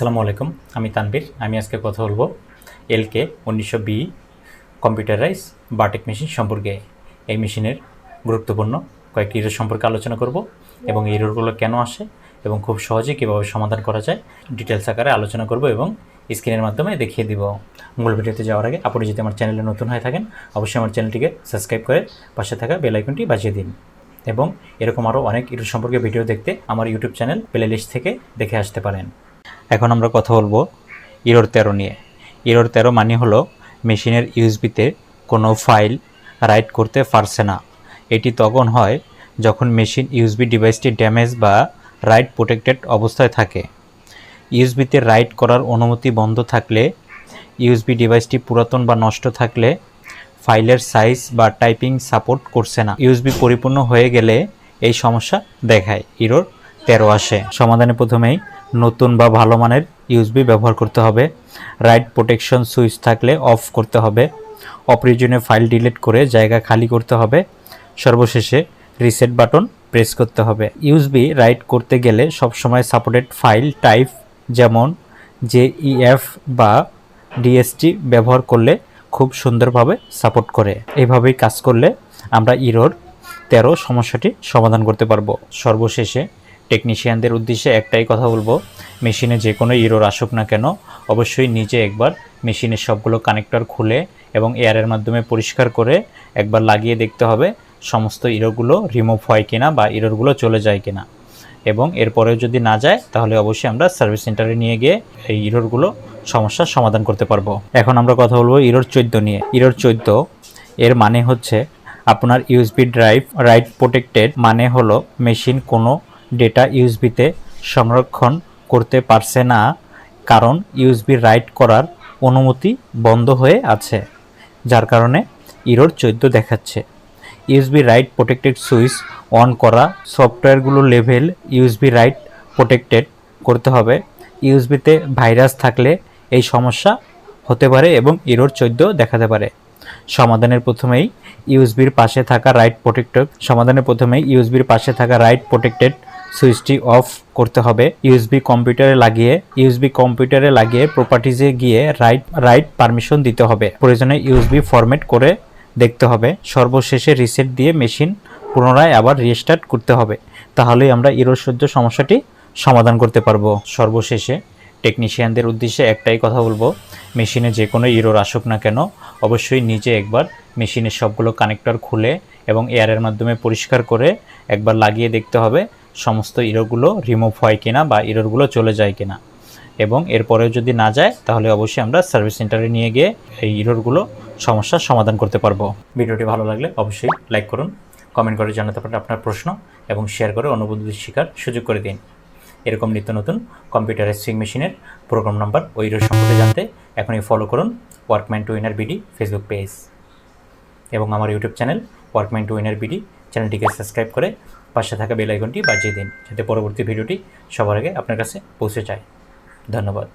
আসসালামু আলাইকুম, আমি তানবীর আমি আজকে কথা বলব এলকে উনিশশো বি কম্পিউটারাইজ বাটেক মেশিন সম্পর্কে। এই মেশিনের গুরুত্বপূর্ণ কয়েকটি ইরোর সম্পর্কে আলোচনা করব এবং এই কেন আসে এবং খুব সহজে কীভাবে সমাধান করা যায় ডিটেলস আকারে আলোচনা করব এবং স্ক্রিনের মাধ্যমে দেখিয়ে দিব। মূল ভিডিওতে যাওয়ার আগে আপনি যদি আমার চ্যানেলে নতুন হয়ে থাকেন, অবশ্যই আমার চ্যানেলটিকে সাবস্ক্রাইব করে পাশে থাকা বেল আইকনটি বাজিয়ে দিন এবং এরকম আরও অনেক ইরোর সম্পর্কে ভিডিও দেখতে আমার ইউটিউব চ্যানেল প্লে লিস্ট থেকে দেখে আসতে পারেন। এখন আমরা কথা বলব ইরোর তেরো নিয়ে। ইরোর তেরো মানে হলো মেশিনের ইউএসবিতে কোনো ফাইল রাইট করতে পারছে না। এটি তখন হয় যখন মেশিন ইউএসবি ডিভাইসটি ড্যামেজ বা রাইট প্রোটেক্টেড অবস্থায় থাকে। ইউএসবিতে রাইট করার অনুমতি বন্ধ থাকলে ইউএসবি ডিভাইসটি পুরাতন বা নষ্ট থাকলে ফাইলের সাইজ বা টাইপিং সাপোর্ট করছে না। ইউএসবি পরিপূর্ণ হয়ে গেলে এই সমস্যা দেখায়। ইরোর তেরো আসে। সমাধানে প্রথমেই নতুন বা ভালো মানের ইউএসবি ব্যবহার করতে হবে। রাইট প্রোটেকশন সুইচ থাকলে অফ করতে হবে। অপ্রয়োজনীয় ফাইল ডিলিট করে জায়গা খালি করতে হবে। সর্বশেষে রিসেট বাটন প্রেস করতে হবে। ইউএসবি রাইট করতে গেলে সবসময় সাপোর্টেড ফাইল টাইপ যেমন জেইএফ বা ডিএসটি ব্যবহার করলে খুব সুন্দরভাবে সাপোর্ট করে। এইভাবেই কাজ করলে আমরা ইরোর তেরো সমস্যাটি সমাধান করতে পারব। সর্বশেষে টেকনিশিয়ানদের উদ্দেশ্যে একটাই কথা বলব, মেশিনে যে কোনো ইরোর আসুক না কেন, অবশ্যই নিজে একবার মেশিনের সবগুলো কানেক্টর খুলে এবং এয়ারের মাধ্যমে পরিষ্কার করে একবার লাগিয়ে দেখতে হবে সমস্ত ইরোরগুলো রিমুভ হয় কিনা বা ইরোরগুলো চলে যায় কিনা। এবং এরপরেও যদি না যায়, তাহলে অবশ্যই আমরা সার্ভিস সেন্টারে নিয়ে গিয়ে এই ইরোরগুলো সমস্যার সমাধান করতে পারব। এখন আমরা কথা বলব ইরোর চোদ্দ নিয়ে। ইরোর চোদ্দ, এর মানে হচ্ছে আপনার ইউএসবি ড্রাইভ রাইট প্রোটেক্টেড মানে হলো মেশিন কোনো ডেটা ইউএসবিতে সংরক্ষণ করতে পারছে না, কারণ ইউএসবি রাইট করার অনুমতি বন্ধ হয়ে আছে, যার কারণে ইরোর চোদ্দ দেখাচ্ছে। USB write protected switch on করা সফটওয়্যারগুলো লেভেল ইউএসবি রাইট প্রোটেক্টেড করতে হবে। ইউএসবিতে ভাইরাস থাকলে এই সমস্যা হতে পারে এবং ইরোর চোদ্দ দেখাতে পারে। সমাধানের প্রথমেই ইউএসবির পাশে থাকা রাইট প্রোটেক্টেড সমাধানের প্রথমেই ইউএসবির পাশে থাকা রাইট প্রোটেক্টেড সুইচটি অফ করতে হবে। ইউএসবি কম্পিউটারে লাগিয়ে, ইউএসবি কম্পিউটারে লাগিয়ে প্রপার্টিজে গিয়ে রাইট রাইট পারমিশন দিতে হবে। প্রয়োজনে ইউএসবি ফরম্যাট করে দেখতে হবে। সর্বশেষে রিসেট দিয়ে মেশিন পুনরায় আবার রিস্টার্ট করতে হবে। তাহলেই আমরা ইরোর সহ্য সমস্যাটি সমাধান করতে পারব। সর্বশেষে টেকনিশিয়ানদের উদ্দেশ্যে একটাই কথা বলব মেশিনে যে কোনো ইরোর আসুক না কেন, অবশ্যই নিজে একবার মেশিনের সবগুলো কানেক্টর খুলে এবং এয়ারের মাধ্যমে পরিষ্কার করে একবার লাগিয়ে দেখতে হবে। সমস্ত ইরোরগুলো রিমুভ হয় কিনা বা ইরোরগুলো চলে যায় কিনা। এবং এরপরেও যদি না যায়, তাহলে অবশ্যই আমরা সার্ভিস সেন্টারে নিয়ে গিয়ে এই ইরোরগুলো সমস্যার সমাধান করতে পারব। ভিডিওটি ভালো লাগলে অবশ্যই লাইক করুন কমেন্ট করে জানাতে পারেন আপনার প্রশ্ন এবং শেয়ার করে অনুবন্ধুদের শিকার সুযোগ করে দিন। এরকম নিত্য নতুন কম্পিউটার সুইং মেশিনের প্রোগ্রাম নাম্বার ও ইরোর সম্পর্কে জানতে এখনই ফলো করুন workman to winner BD Facebook page এবং আমার YouTube channel workman to winner BD চ্যানেলটিকে সাবস্ক্রাইব করে পাশে থাকা বেল আইকনটি বাজিয়ে দিন, যাতে পরবর্তী ভিডিওটি সবার আগে আপনার কাছে পৌঁছে যায়। ধন্যবাদ।